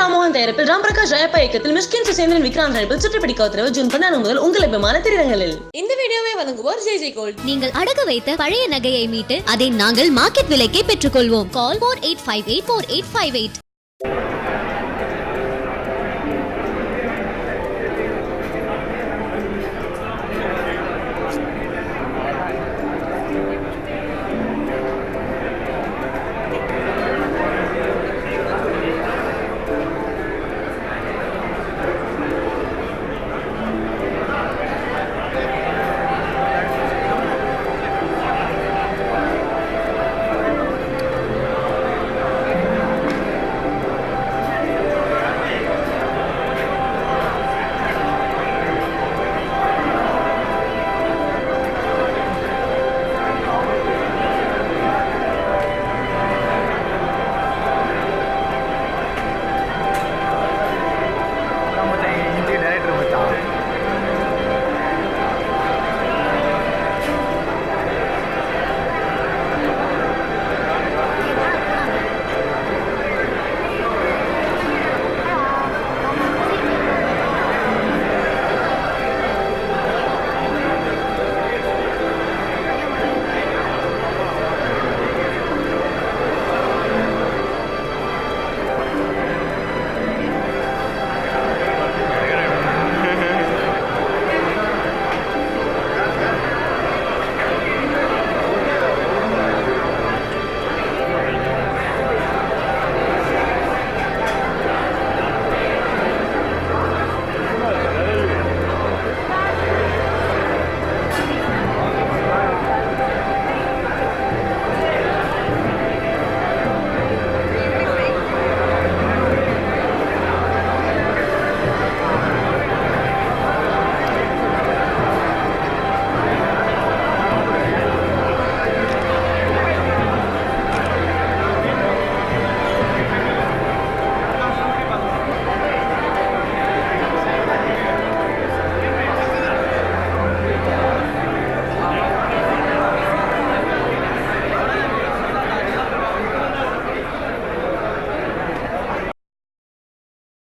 ராமோகன் தயாரிப்பில் ராம் பிரகாஷ் ஜெயப்பா இயக்கத்தில் மிஷ்கின் சுசேந்திரன் விக்ராந்த் நடிப்பில் சுற்றுப்பிடிக்க உத்தரவு ஜூன் பதினாறு முதல் உங்கள் அபிமான திரையரங்களில் இந்த வீடியோவை வழங்குவோர் ஜெய் ஜெய் கோல்ட். நீங்கள் அடகு வைத்த பழைய நகையை மீட்டு அதை நாங்கள் மார்க்கெட் விலைக்கே பெற்றுக்கொள்வோம். Call four eight five eight four eight five eight.